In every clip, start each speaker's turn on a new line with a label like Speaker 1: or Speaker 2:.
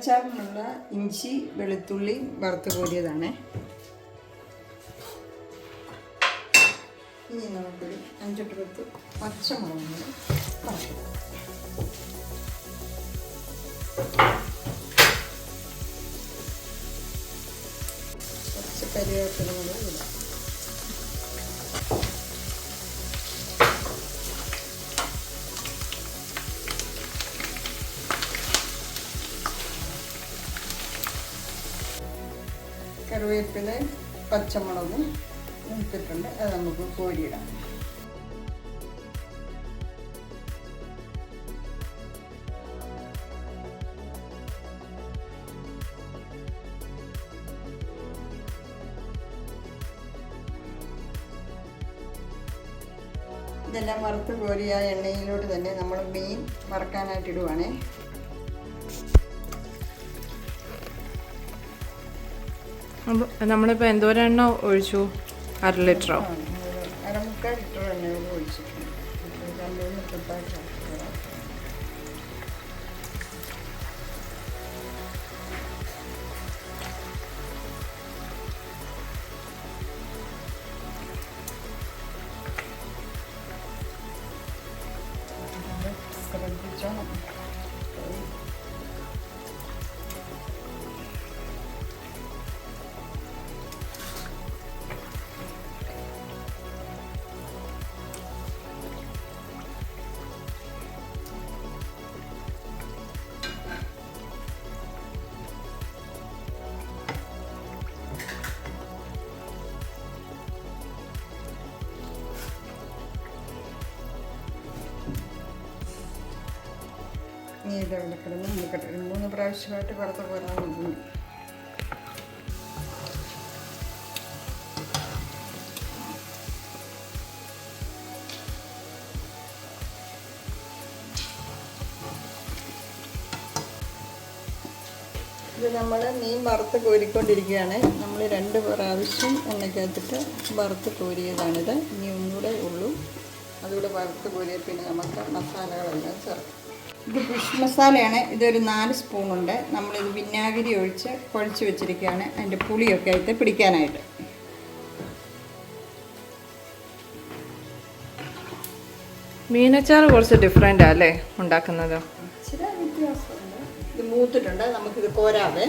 Speaker 1: അച്ചാറിനുള്ള ഇഞ്ചി വെളുത്തുള്ളി വറുത്ത് കോരിയതാണ്. ഇനി നമുക്കൊരു അഞ്ചെട്ട് പത്ത് പച്ചമുളക് വറുത്തിടാം കുറച്ച് കരിവേപ്പില ഇടാം കറിവേപ്പില പച്ചമുളകും ഇട്ടിട്ടുണ്ട്. അത് നമുക്ക് കോരിയിടാം. ഇതെല്ലാം വറുത്ത് കോരിയ എണ്ണയിലോട്ട് തന്നെ നമ്മൾ മീൻ വറക്കാനായിട്ട് ഇടുവാണേ.
Speaker 2: നമ്മളിപ്പോൾ എന്തോരം എണ്ണ ഒഴിച്ചു? അര ലിറ്ററോ?
Speaker 1: അര മുക്കാൽ ലിറ്റർ എണ്ണ ഒഴിച്ചിട്ടുണ്ട്. നീ ഇതവിടെ കിടന്ന് നിൽക്കട്ടെ. ഒരു മൂന്ന് പ്രാവശ്യമായിട്ട് പുറത്ത് പോരാൻ നിൽക്കുന്നു. ഇത് നമ്മൾ മീൻ വറുത്ത് കോരിക്കൊണ്ടിരിക്കുകയാണ്. നമ്മൾ രണ്ട് പ്രാവശ്യം എണ്ണയ്ക്കകത്തിട്ട് വറുത്ത് കോരിയതാണിത്. ഇനി ഒന്നുകൂടെ ഉള്ളൂ. അതുകൂടെ വറുത്ത് കോരിയ പിന്നെ നമുക്ക് മസാലകളെല്ലാം ചേർക്കാം. ഇത് ഫിഷ് മസാലയാണ് ഇതൊരു നാല് സ്പൂണുണ്ട് നമ്മളിത് വിനാഗിരി ഒഴിച്ച് കുഴച്ച് വെച്ചിരിക്കുകയാണ്. അതിന്റെ പുളിയൊക്കെ ആയിട്ട് പിടിക്കാനായിട്ട്.
Speaker 2: മീനച്ചാർ കുറച്ച് ഡിഫറെന്റ് അല്ലേ? ഉണ്ടാക്കുന്നത്.
Speaker 1: ഇച്ചിരി വ്യത്യാസമുണ്ട്. ഇത് മൂത്തിട്ടുണ്ട്. നമുക്കിത് കോരാവേ.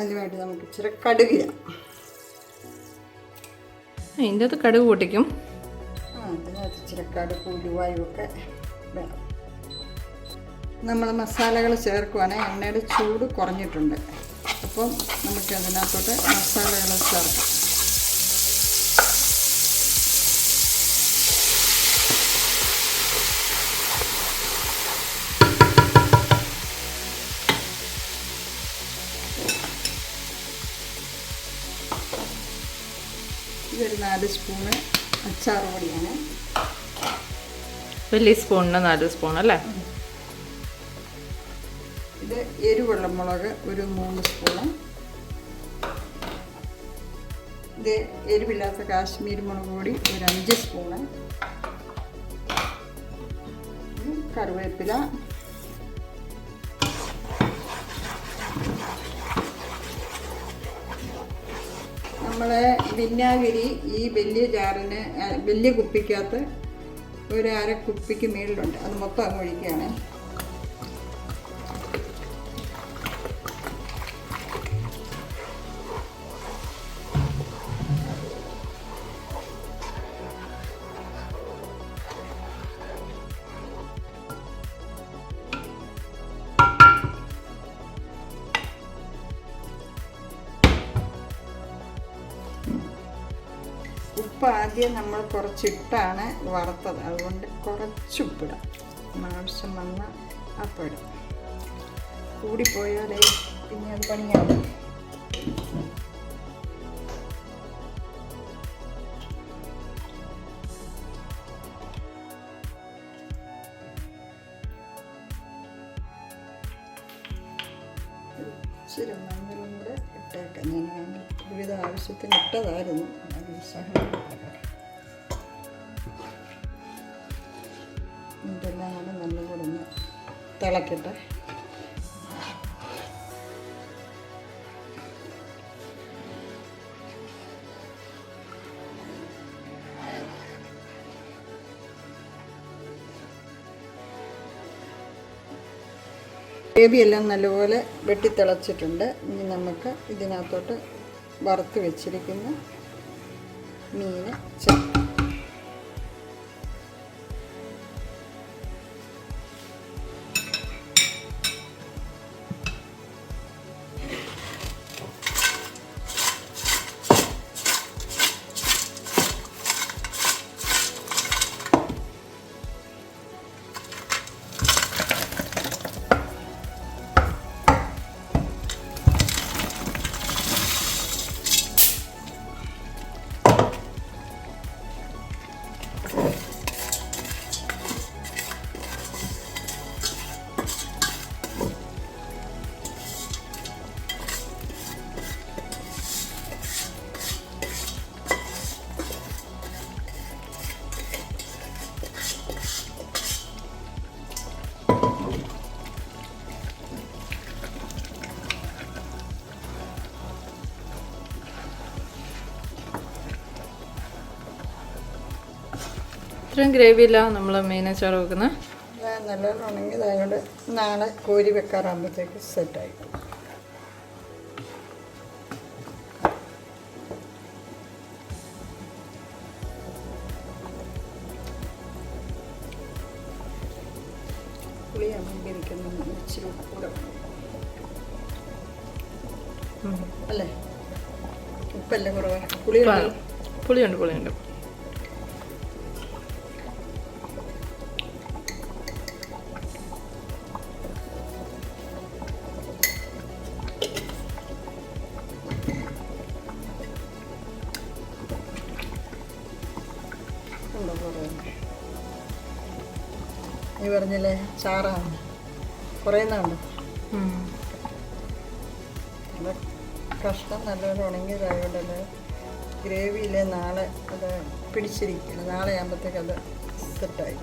Speaker 1: അതിനുവേണ്ടി നമുക്ക് ഇച്ചിരി കടുകിടാം
Speaker 2: അതിന്റെ അത് കടുക് പൊട്ടിക്കും.
Speaker 1: ആ അതിനകത്ത് ഇച്ചിരി കടുക് ഉലുവായും ഒക്കെ വേണം നമ്മൾ മസാലകൾ ചേർക്കുവാണെങ്കിൽ എണ്ണയുടെ ചൂട് കുറഞ്ഞിട്ടുണ്ട്. അപ്പം നമുക്ക് അതിനകത്തോട്ട് മസാലകൾ ചേർക്കാം. നാല് സ്പൂണ് അച്ചാർ പൊടിയാണ്.
Speaker 2: വലിയ സ്പൂണിന് നാല് സ്പൂൺ അല്ലേ?
Speaker 1: ഇത് എരിവുള്ള മുളക് ഒരു മൂന്ന് സ്പൂണ്. ഇത് എരിവില്ലാത്ത കാശ്മീർ മുളക് പൊടി ഒരു അഞ്ച് സ്പൂണ്. കറിവേപ്പില നമ്മളെ വിന്നാഗിരി ഈ വലിയ ജാറിന് വലിയ കുപ്പിക്കകത്ത് ഒരു അര കുപ്പിക്ക് മേളിലുണ്ട്. അത് മൊത്തം അങ്ങ് ഒഴിക്കുകയാണ്. ആദ്യം നമ്മൾ കുറച്ചിട്ടാണ് വറുത്തത്. അതുകൊണ്ട് കുറച്ച് ഉപ്പിടാം ആവശ്യം വന്ന അപ്പം ഇടാം കൂടിപ്പോയാലേ പിന്നെ അത് പണിയാവും. ഇച്ചിരി മഞ്ഞളും കൂടെ ഇട്ടേക്കാം. ഞാൻ വിവിധ ആവശ്യത്തിന് ഇട്ടതായിരുന്നു അത് സഹായം ഇതെല്ലാം കൂടെ നല്ലപോലെ ഒന്ന് തിളക്കട്ടെ. ഗ്രേവി എല്ലാം നല്ലപോലെ വെട്ടിത്തിളച്ചിട്ടുണ്ട്. ഇനി നമുക്ക് ഇതിനകത്തോട്ട് വറുത്ത് വെച്ചിരിക്കുന്ന മീൻ ചേർക്കാം.
Speaker 2: ഇത്രയും ഗ്രേവിയില്ല നമ്മൾ മീനച്ചാറ് വെക്കുന്നത്
Speaker 1: നല്ല നല്ലോണം ഉണങ്ങിയതായതുകൊണ്ട് നാളെ കോരി വെക്കാറാകുമ്പോഴത്തേക്ക് സെറ്റായി ഇച്ചിരി വേണം. അല്ലേ? ഉപ്പല്ലേ കുറവ്. പുളി
Speaker 2: പുളിയുണ്ട് പുളിയുണ്ട്.
Speaker 1: നീ പറഞ്ഞില്ലേ? ചാറാണ്.
Speaker 2: കുറേ.
Speaker 1: അത് കഷ്ണം നല്ലപോലെ ഉണങ്ങിയതായതുകൊണ്ടല്ലേ ഗ്രേവിയിലെ നാളെ അത് പിടിച്ചിരിക്കുന്നു നാളെ ആകുമ്പോഴത്തേക്ക് അത് സെറ്റായി.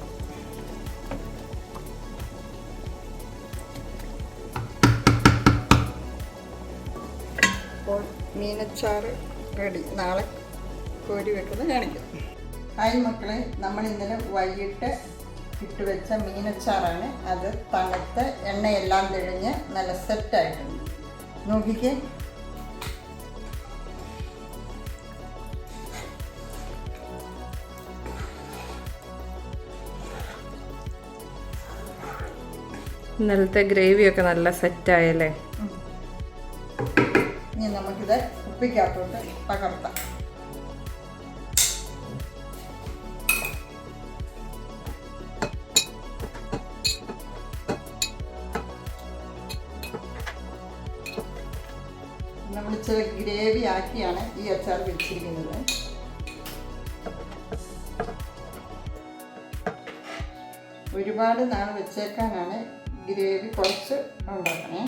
Speaker 1: അപ്പോൾ മീനച്ചാറ് റെഡി. നാളെ കോരി വെക്കുന്നത് കാണിക്കും. ഹായ് മക്കളെ. നമ്മൾ ഇന്നലെ വൈകിട്ട് ഇട്ട് വെച്ച മീനച്ചാറാണ്. അത് തണുത്ത് എണ്ണയെല്ലാം തെളിഞ്ഞ് നല്ല സെറ്റായിട്ടുണ്ട്. നോക്കിക്കേ.
Speaker 2: ഇന്നലത്തെ ഗ്രേവിയൊക്കെ നല്ല സെറ്റായല്ലേ?
Speaker 1: ഇനി നമുക്കിത് ഉപ്പിക്കാത്തോട്ട് പകർത്താം. നമ്മൾ ഇച്ചിരി ഗ്രേവി ആക്കിയാണ് ഈ അച്ചാർ വെച്ചിരിക്കുന്നത് ഒരുപാട് നാൾ വെച്ചേക്കാനാണ് ഗ്രേവി കുറച്ച് ഉണ്ടാക്കണേ.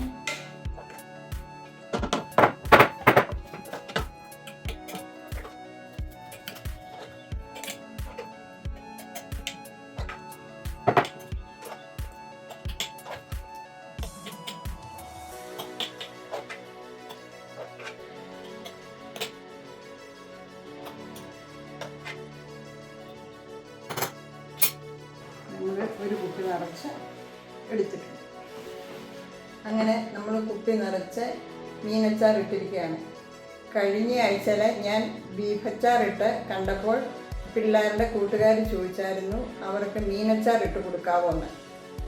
Speaker 1: എടുത്തിട്ടുണ്ട്. അങ്ങനെ നമ്മൾ കുപ്പി നിറച്ച് മീനച്ചാർ ഇട്ടിരിക്കുകയാണ് കഴിഞ്ഞ ആഴ്ചയിൽ ഞാൻ ബീഫച്ചാറിട്ട് കണ്ടപ്പോൾ പിള്ളേരുടെ കൂട്ടുകാർ ചോദിച്ചായിരുന്നു അവർക്ക് മീനച്ചാർ ഇട്ട് കൊടുക്കാവോ എന്ന്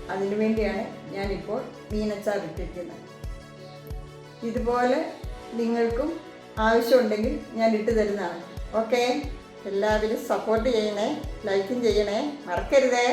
Speaker 1: അതിനു വേണ്ടിയാണ് ഞാനിപ്പോൾ മീനച്ചാർ ഇട്ടിരിക്കുന്നത് ഇതുപോലെ നിങ്ങൾക്കും ആവശ്യമുണ്ടെങ്കിൽ ഞാൻ ഇട്ട് തരുന്നതാണ്. ഓക്കെ? എല്ലാവരും സപ്പോർട്ട് ചെയ്യണേ ലൈക്കും ചെയ്യണേ മറക്കരുതേ.